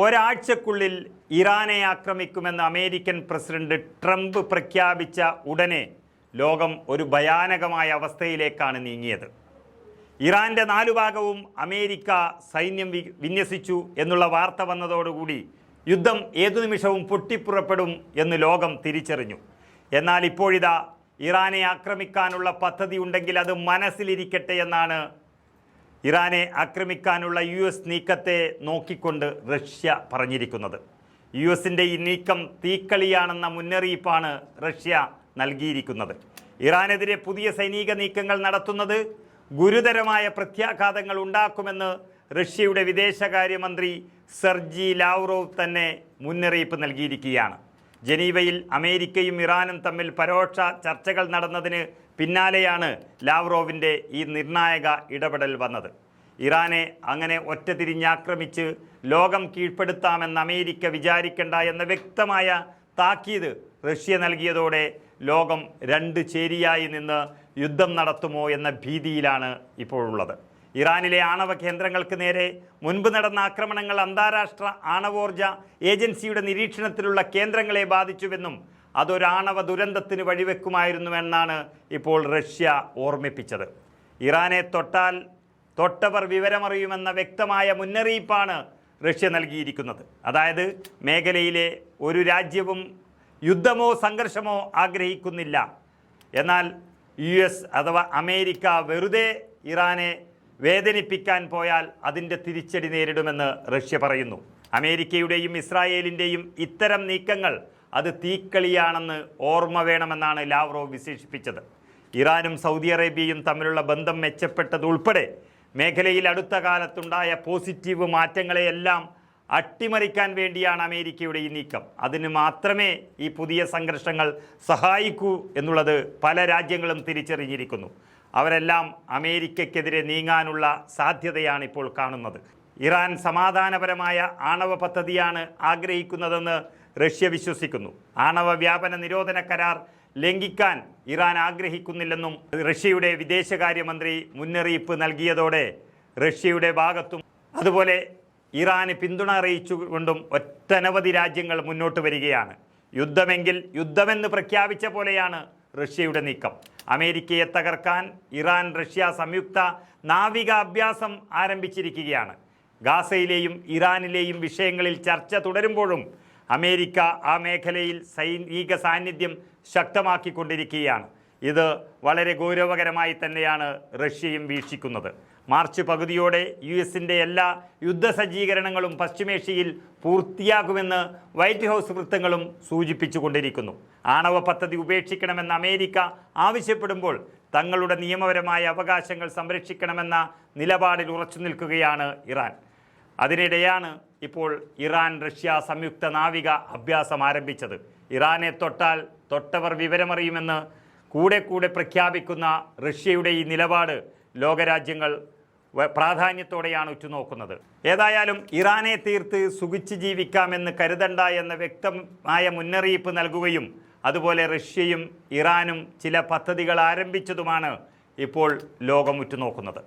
ഒരാഴ്ചക്കുള്ളിൽ ഇറാനെ ആക്രമിക്കുമെന്ന് American president Trump പ്രഖ്യാപിച്ച ഉടനെ ലോകം ഒരു ഭയാനകമായ അവസ്ഥയിലേക്കാണ് നീങ്ങിയത്. ഇറാന്റെ നാലു ഭാഗവും അമേരിക്ക സൈന്യം വിന്യസിച്ചു എന്നുള്ള വാർത്ത വന്നതോടുകൂടി യുദ്ധം ഏതു നിമിഷവും പൊട്ടിപ്പുറപ്പെടും എന്ന് ലോകം തിരിച്ചറിഞ്ഞു. എന്നാൽ ഇപ്പോഴിതാ ഇറാനെ ആക്രമിക്കാനുള്ള പദ്ധതി ഉണ്ടെങ്കിൽ അത് മനസ്സിലിരിക്കട്ടെ എന്നാണ് ഇറാനെ ആക്രമിക്കാനുള്ള യു എസ് നീക്കത്തെ നോക്കിക്കൊണ്ട് റഷ്യ പറഞ്ഞിരിക്കുന്നത്. യു എസിന്റെ ഈ നീക്കം തീക്കളിയാണെന്ന മുന്നറിയിപ്പാണ് റഷ്യ നൽകിയിരിക്കുന്നത്. ഇറാനെതിരെ പുതിയ സൈനിക നീക്കങ്ങൾ നടത്തുന്നത് ഗുരുതരമായ പ്രത്യാഘാതങ്ങൾ ഉണ്ടാക്കുമെന്ന് റഷ്യയുടെ വിദേശകാര്യമന്ത്രി സെർജി ലാവ്റോവ് തന്നെ മുന്നറിയിപ്പ് നൽകിയിരിക്കുകയാണ്. ജനീവയിൽ അമേരിക്കയും ഇറാനും തമ്മിൽ പരോക്ഷ ചർച്ചകൾ നടന്നതിന് പിന്നാലെയാണ് ലാവ്റോവിന്റെ ഈ നിർണായക ഇടപെടൽ വന്നത്. ഇറാനെ അങ്ങനെ ഒറ്റ തിരിഞ്ഞാക്രമിച്ച് ലോകം കീഴ്പ്പെടുത്താമെന്ന് അമേരിക്ക വിചാരിക്കേണ്ട എന്ന വ്യക്തമായ താക്കീത് റഷ്യ നൽകിയതോടെ ലോകം രണ്ട് ചേരിയായി നിന്ന് യുദ്ധം നടത്തുമോ എന്ന ഭീതിയിലാണ് ഇപ്പോഴുള്ളത്. ഇറാനിലെ ആണവ കേന്ദ്രങ്ങൾക്ക് നേരെ മുൻപ് നടന്ന ആക്രമണങ്ങൾ അന്താരാഷ്ട്ര ആണവോർജ ഏജൻസിയുടെ നിരീക്ഷണത്തിലുള്ള കേന്ദ്രങ്ങളെ ബാധിച്ചുവെന്നും അതൊരാണവ ദുരന്തത്തിന് വഴിവെക്കുമായിരുന്നുവെന്നാണ് ഇപ്പോൾ റഷ്യ ഓർമ്മിപ്പിച്ചത്. ഇറാനെ തൊട്ടാൽ തൊട്ടവർ വിവരമറിയുമെന്ന വ്യക്തമായ മുന്നറിയിപ്പാണ് റഷ്യ നൽകിയിരിക്കുന്നത്. അതായത് മേഖലയിലെ ഒരു രാജ്യവും യുദ്ധമോ സംഘർഷമോ ആഗ്രഹിക്കുന്നില്ല. എന്നാൽ യു എസ് അഥവാ അമേരിക്ക വെറുതെ ഇറാനെ വേദനിപ്പിക്കാൻ പോയാൽ അതിന്റെ തിരിച്ചടി നേരിടുമെന്ന് റഷ്യ പറയുന്നു. അമേരിക്കയുടെയും ഇസ്രായേലിന്റെയും ഇത്തരം നീക്കങ്ങൾ അത് തീക്കളിയാണെന്ന് ഓർമ്മ വേണമെന്നാണ് ലാവ്റോവ് വിശേഷിപ്പിച്ചത്. ഇറാനും സൗദി അറേബ്യയും തമ്മിലുള്ള ബന്ധം മെച്ചപ്പെട്ടതുൾപ്പെടെ മേഖലയിൽ അടുത്ത കാലത്തുണ്ടായ പോസിറ്റീവ് മാറ്റങ്ങളെയെല്ലാം അട്ടിമറിക്കാൻ വേണ്ടിയാണ് അമേരിക്കയുടെ ഈ നീക്കം. അതിന് മാത്രമേ ഈ പുതിയ സംഘർഷങ്ങൾ സഹായിക്കൂ എന്നുള്ളത് പല രാജ്യങ്ങളും തിരിച്ചറിഞ്ഞിരിക്കുന്നു. അവരെല്ലാം അമേരിക്കയ്ക്കെതിരെ നീങ്ങാനുള്ള സാധ്യതയാണ് ഇപ്പോൾ കാണുന്നത്. ഇറാൻ സമാധാനപരമായ ആണവ പദ്ധതിയാണ് ആഗ്രഹിക്കുന്നതെന്ന് റഷ്യ വിശ്വസിക്കുന്നു. ആണവ വ്യാപന നിരോധന കരാർ ലംഘിക്കാൻ ഇറാൻ ആഗ്രഹിക്കുന്നില്ലെന്നും റഷ്യയുടെ വിദേശകാര്യമന്ത്രി മുന്നറിയിപ്പ് നൽകിയതോടെ റഷ്യയുടെ ഭാഗത്തും അതുപോലെ ഇറാന് പിന്തുണ അറിയിച്ചുകൊണ്ടും ഒറ്റനവധി രാജ്യങ്ങൾ മുന്നോട്ട് വരികയാണ്. യുദ്ധമെങ്കിൽ യുദ്ധമെന്ന് പ്രഖ്യാപിച്ച പോലെയാണ് റഷ്യയുടെ നീക്കം. അമേരിക്കയെ തകർക്കാൻ ഇറാൻ റഷ്യ സംയുക്ത നാവിക അഭ്യാസം ആരംഭിച്ചിരിക്കുകയാണ്. ഗാസയിലെയും ഇറാനിലെയും വിഷയങ്ങളിൽ ചർച്ച തുടരുമ്പോഴും അമേരിക്ക ആ മേഖലയിൽ സൈനിക സാന്നിധ്യം ശക്തമാക്കിക്കൊണ്ടിരിക്കുകയാണ്. ഇത് വളരെ ഗൗരവകരമായി തന്നെയാണ് റഷ്യയും വീക്ഷിക്കുന്നത്. മാർച്ച് പകുതിയോടെ യു എസിന്റെ എല്ലാ യുദ്ധസജ്ജീകരണങ്ങളും പശ്ചിമേഷ്യയിൽ പൂർത്തിയാകുമെന്ന് വൈറ്റ് ഹൗസ് വൃത്തങ്ങളും സൂചിപ്പിച്ചുകൊണ്ടിരിക്കുന്നു. ആണവ പദ്ധതി ഉപേക്ഷിക്കണമെന്ന് അമേരിക്ക ആവശ്യപ്പെടുമ്പോൾ തങ്ങളുടെ നിയമപരമായ അവകാശങ്ങൾ സംരക്ഷിക്കണമെന്ന നിലപാടിൽ ഉറച്ചു നിൽക്കുകയാണ് ഇറാൻ. അതിനിടെയാണ് ഇപ്പോൾ ഇറാൻ റഷ്യ സംയുക്ത നാവിക അഭ്യാസം ആരംഭിച്ചത്. ഇറാനെ തൊട്ടാൽ തൊട്ടവർ വിവരമറിയുമെന്ന് കൂടെ കൂടെ പ്രഖ്യാപിക്കുന്ന റഷ്യയുടെ ഈ നിലപാട് ലോകരാജ്യങ്ങൾ പ്രാധാന്യത്തോടെയാണ് ഉറ്റുനോക്കുന്നത്. ഏതായാലും ഇറാനെ തീർത്ത് സുഖിച്ച് ജീവിക്കാമെന്ന് കരുതണ്ട എന്ന വ്യക്തമായ മുന്നറിയിപ്പ് നൽകുകയും അതുപോലെ റഷ്യയും ഇറാനും ചില പദ്ധതികൾ ആരംഭിച്ചതുമാണ് ഇപ്പോൾ ലോകം ഉറ്റുനോക്കുന്നത്.